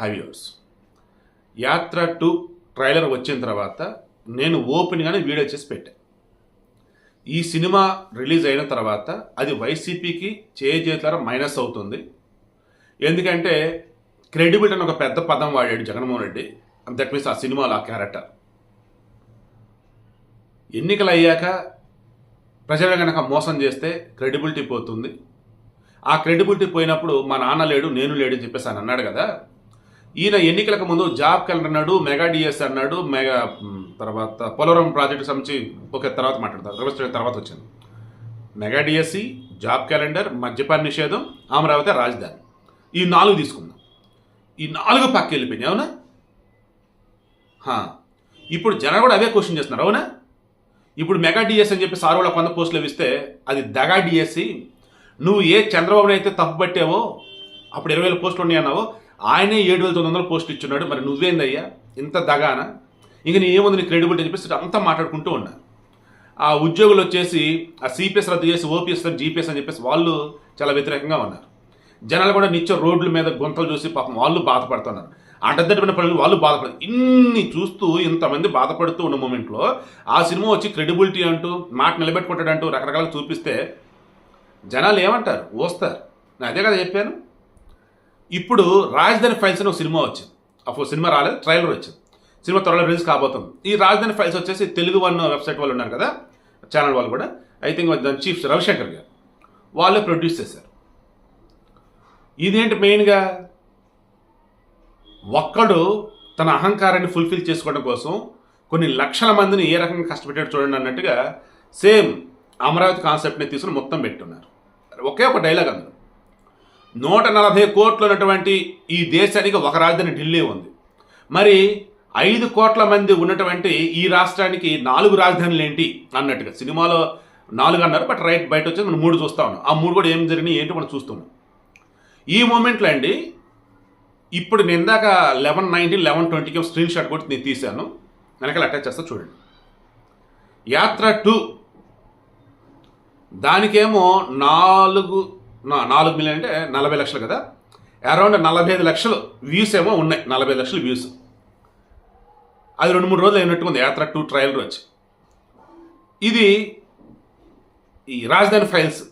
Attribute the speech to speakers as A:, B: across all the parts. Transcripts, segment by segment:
A: హైవ్యూర్స్ యాత్ర two trailer వచ్చిన తర్వాత నేను ఓపెన్గానే వీడియో చేసి పెట్టాను ఈ సినిమా రిలీజ్ అయిన తర్వాత అది వైసీపీకి చేజేతులారా మైనస్ అవుతుంది. ఎందుకంటే క్రెడిబిలిటీ అని ఒక పెద్ద పదం వాడాడు జగన్మోహన్ రెడ్డి. దట్ మీన్స్ ఆ సినిమాలో ఆ క్యారెక్టర్. ఎన్నికలు అయ్యాక ప్రజలు కనుక మోసం చేస్తే క్రెడిబిలిటీ పోతుంది. ఆ క్రెడిబిలిటీ పోయినప్పుడు మా నాన్న లేడు నేను లేడు అని చెప్పేసి అన్నాడు కదా. ఈయన ఎన్నికలకు ముందు జాబ్ క్యాలెండర్ అన్నాడు మెగా డిఎస్ అన్నాడు మెగా తర్వాత పోలవరం ప్రాజెక్టు సంబంధించి ఒక తర్వాత మాట్లాడతారు. తర్వాత వచ్చింది మెగా డిఎస్సి జాబ్ క్యాలెండర్ మద్యపాన నిషేధం అమరావతి రాజధాని. ఈ నాలుగు తీసుకుందాం ఈ నాలుగు పక్క వెళ్ళిపోయినాయి అవునా? ఇప్పుడు జనం కూడా అవే క్వశ్చన్ చేస్తున్నారు అవునా? ఇప్పుడు మెగా డిఎస్ అని చెప్పి సార్ వాళ్ళ కొంత పోస్టులు ఇస్తే అది దగా డిఎస్సి. నువ్వు ఏ చంద్రబాబుని అయితే తప్పు పట్టావో అప్పుడు ఇరవై వేల పోస్టులు ఉన్నాయి అన్నావో ఆయనే ఏడు వేల తొమ్మిది వందల పోస్ట్ ఇచ్చున్నాడు. మరి నువ్వేందయ్యా? ఇంత దగాన? ఇంక నీ ఏముంది నీ క్రెడిబిలిటీ అని చెప్పేసి అంతా మాట్లాడుకుంటూ ఉన్నా. ఆ ఉద్యోగులు వచ్చేసి ఆ సిపిఎస్ రద్దు చేసి ఓపీఎస్ జీపీఎస్ అని చెప్పేసి వాళ్ళు చాలా వ్యతిరేకంగా ఉన్నారు. జనాలు కూడా నిత్యం రోడ్ల మీద గుంతలు చూసి పాపం వాళ్ళు బాధపడుతున్నారు. అడ్డద్దడిపోయిన పనులు వాళ్ళు బాధపడతారు ఇన్ని చూస్తూ ఇంతమంది బాధపడుతూ ఉన్న మూమెంట్లో ఆ సినిమా వచ్చి క్రెడిబిలిటీ అంటూ మాట నిలబెట్టుకుంటాడంటూ రకరకాల చూపిస్తే జనాలు ఏమంటారు? వస్తారు నేను అదే కదా చెప్పాను. ఇప్పుడు రాజధాని ఫైల్స్ అని ఒక సినిమా వచ్చింది. అప్పుడు సినిమా రాలేదు ట్రైలర్ వచ్చింది. సినిమా త్వరలో రిలీజ్ కాబోతుంది. ఈ రాజధాని ఫైల్స్ వచ్చేసి తెలుగు వన్ వెబ్సైట్ వాళ్ళు ఉన్నారు కదా ఛానల్ వాళ్ళు కూడా. ఐ థింక్ దాని చీఫ్ రవిశంకర్ గారు. వాళ్ళే ప్రొడ్యూస్ చేశారు. ఇదేంటి మెయిన్గా? ఒక్కడు తన అహంకారాన్ని ఫుల్ఫిల్ చేసుకోవడం కోసం కొన్ని లక్షల మందిని ఏ రకంగా కష్టపెట్టాడు చూడండి అన్నట్టుగా సేమ్ అమరావతి కాన్సెప్ట్ని తీసుకుని మొత్తం పెట్టున్నారు. ఒకే ఒక డైలాగ్ అందులో. నూట నలభై కోట్లు ఉన్నటువంటి ఈ దేశానికి ఒక రాజధాని ఢిల్లీ ఉంది. మరి ఐదు కోట్ల మంది ఉన్నటువంటి ఈ రాష్ట్రానికి నాలుగు రాజధానులు ఏంటి అన్నట్టుగా సినిమాలో నాలుగు అన్నారు బట్ రైట్ బయట వచ్చి మనం మూడు చూస్తా ఉన్నాం. ఆ మూడు కూడా ఏం జరిగినాయి ఏంటో మనం చూస్తున్నాం ఈ మూమెంట్లో అండి ఇప్పుడు నేను ఇందాక లెవెన్ నైన్టీ లెవెన్ ట్వంటీకి స్క్రీన్ షాట్ కూడా నేను తీశాను. వెనకాల అటాచ్ చేస్తా చూడండి. యాత్ర టూ దానికేమో నాలుగు నాలుగు మిలియన్ అంటే నలభై లక్షలు కదా. అరౌండ్ నలభై ఐదు లక్షలు వ్యూస్ ఏమో ఉన్నాయి. నలభై లక్షలు వ్యూస్ అది రెండు మూడు రోజులు అయినట్టుగా ఉంది యాత్ర టూ ట్రయల్ వచ్చి ఇది ఈ Rajadhani files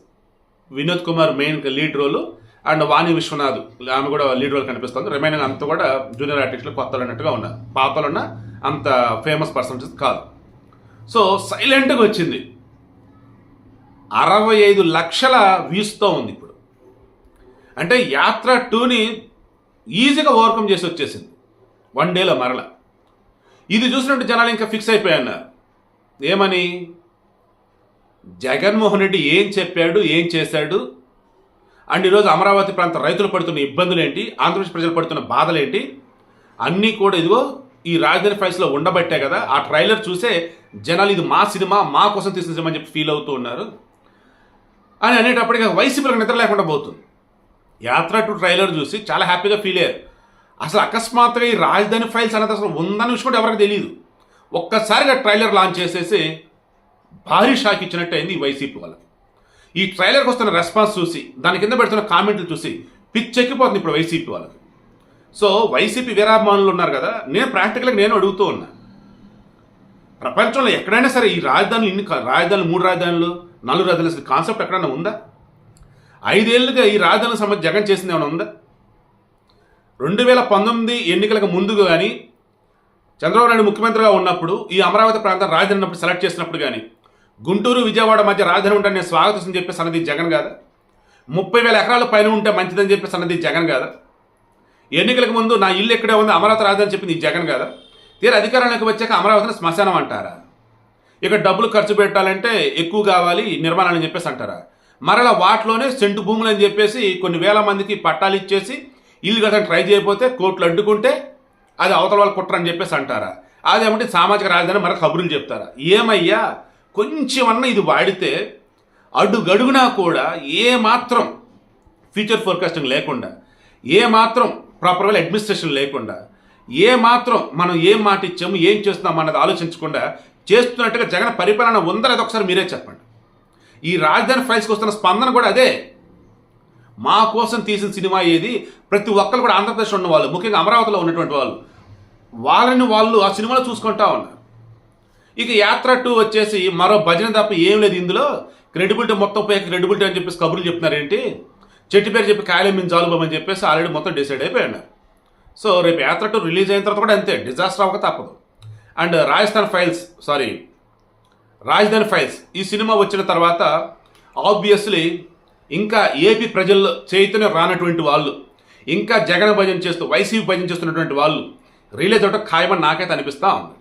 A: Vinod Kumar main lead role and Vani Viswanath. ఆమె కూడా లీడ్ రోల్ కనిపిస్తుంది. రిమైనింగ్ అంతా కూడా జూనియర్ ఆర్టిస్టులు కొత్తలు అన్నట్టుగా ఉన్నారు. పాపలున్న అంత ఫేమస్ పర్సన్స్ కాదు. సో సైలెంట్గా వచ్చింది. అరవై ఐదు లక్షల వ్యూస్తో ఉంది ఇప్పుడు. అంటే యాత్ర టూని ఈజీగా ఓవర్కమ్ చేసి వచ్చేసింది. వన్ డేలో మరల. ఇది చూసినట్టు జనాలు ఇంకా ఫిక్స్ అయిపోయాన్నారు ఏమని? జగన్మోహన్ రెడ్డి ఏం చెప్పాడు ఏం చేశాడు? అండ్ ఈరోజు అమరావతి ప్రాంత రైతులు పడుతున్న ఇబ్బందులు ఏంటి? ఆంధ్రప్రదేశ్ ప్రజలు పడుతున్న బాధలు ఏంటి? అన్నీ కూడా ఇదిగో ఈ రాజధాని ఫైల్స్లో ఉండబట్టే కదా. ఆ ట్రైలర్ చూసే జనాలు ఇది మా సినిమా మా కోసం తీసిన సినిమా అని చెప్పి ఫీల్ అవుతూ ఉన్నారు. అని అనేటప్పటికి వైసీపీలకు నిద్ర లేకుండా పోతుంది. యాత్ర టు ట్రైలర్ చూసి చాలా హ్యాపీగా ఫీల్ అయ్యారు. అసలు అకస్మాత్తుగా ఈ రాజధాని ఫైల్స్ అనేది అసలు ఉందని విషయం కూడా ఎవరికి తెలియదు ఒక్కసారిగా ట్రైలర్ లాంచ్ చేసేసి భారీ షాక్ ఇచ్చినట్టు అయింది ఈ వైసీపీ వాళ్ళకి. ఈ ట్రైలర్కి వస్తున్న రెస్పాన్స్ చూసి దాని కింద పెడుతున్న కామెంట్లు చూసి పిచ్చెక్కిపోతుంది ఇప్పుడు వైసీపీ వాళ్ళకి. సో వైసీపీ వీరాభిమానులు ఉన్నారు కదా నేను ప్రాక్టికల్గా నేను అడుగుతూ ఉన్నా. ప్రపంచంలో ఎక్కడైనా సరే ఈ రాజధానులు ఇన్ని రాజధానులు మూడు రాజధానులు నాలుగు రాజధానులు అసలు కాన్సెప్ట్ ఎక్కడైనా ఉందా? ఐదేళ్ళుగా ఈ రాజధానుల సంబంధించి జగన్ చేసింది ఏమైనా ఉందా? రెండు వేల పంతొమ్మిది ఎన్నికలకు ముందు కానీ చంద్రబాబు నాయుడు ముఖ్యమంత్రిగా ఉన్నప్పుడు ఈ అమరావతి ప్రాంతం రాజధాని ఉన్నప్పుడు సెలెక్ట్ చేసినప్పుడు కానీ గుంటూరు విజయవాడ మధ్య రాజధాని ఉంటే నేను స్వాగతిస్తుంది చెప్పేసి అన్నది జగన్ కాదా? ముప్పై వేల ఎకరాల పైన ఉంటే మంచిదని చెప్పేసి అన్నది జగన్ కాదా? ఎన్నికలకు ముందు నా ఇల్లు ఎక్కడే ఉంది అమరావతి రాజధాని చెప్పింది జగన్ కాదా? తీరా అధికారంలోకి వచ్చాక అమరావతిని శ్మశానం అంటారా? ఇక డబ్బులు ఖర్చు పెట్టాలంటే ఎక్కువ కావాలి నిర్మాణాలని అని చెప్పేసి అంటారా? మరలా వాటిలోనే సెంటు భూములు అని చెప్పేసి కొన్ని వేల మందికి పట్టాలు ఇచ్చేసి ఇల్లు కట్టని ట్రై చేయకపోతే కోర్టులు అడ్డుకుంటే అది అవతల వాళ్ళు కుట్రని చెప్పేసి అంటారా? అదేమంటే సామాజిక రాజధాని మరొక కబుర్లు చెప్తారా? ఏమయ్యా? కొంచెమన్నా ఇది వాడితే అడుగడుగునా కూడా ఏమాత్రం ఫ్యూచర్ ఫోర్కాస్టింగ్ లేకుండా ఏ మాత్రం ప్రాపర్గా అడ్మినిస్ట్రేషన్ లేకుండా ఏ మాత్రం మనం ఏం మాట ఇచ్చాము ఏం చేస్తున్నాం అన్నది ఆలోచించకుండా చేస్తున్నట్టుగా జగన్ పరిపాలన ఉందా లేదా ఒకసారి మీరే చెప్పండి. ఈ రాజధాని ఫైల్స్కి వస్తున్న స్పందన కూడా అదే. మా కోసం తీసిన సినిమా ఏది? ప్రతి ఒక్కరు కూడా ఆంధ్రప్రదేశ్ ఉన్న వాళ్ళు ముఖ్యంగా అమరావతిలో ఉన్నటువంటి వాళ్ళు వాళ్ళని వాళ్ళు ఆ సినిమాలో చూసుకుంటా ఉన్నారు. ఇక యాత్ర టూ వచ్చేసి మరో భజన తప్ప ఏం లేదు ఇందులో. క్రెడిబిలిటీ మొత్తం పోయి క్రెడిబిలిటీ అని చెప్పేసి కబుర్లు చెప్తున్నారేంటి? చెట్టు పేరు చెప్పి కాయలు మించి అని చెప్పేసి ఆల్రెడీ మొత్తం డిసైడ్ అయిపోయాడు. సో రేపు యాత్ర టూ రిలీజ్ అయిన తర్వాత కూడా అంతే డిజాస్టర్ అవ్వక తప్పదు. And Rajasthan files sorry Rajadhani files ఈ సినిమా వచ్చిన తర్వాత ఆబ్వియస్లీ ఇంకా ఏపీ ప్రజల్లో చైతన్యం రానటువంటి వాళ్ళు ఇంకా జగన్ భజన చేస్తూ వైసీపీ భజన చేస్తున్నటువంటి వాళ్ళు రిలీజ్ అవడం ఖాయమని నాకైతే అనిపిస్తూ ఉంది.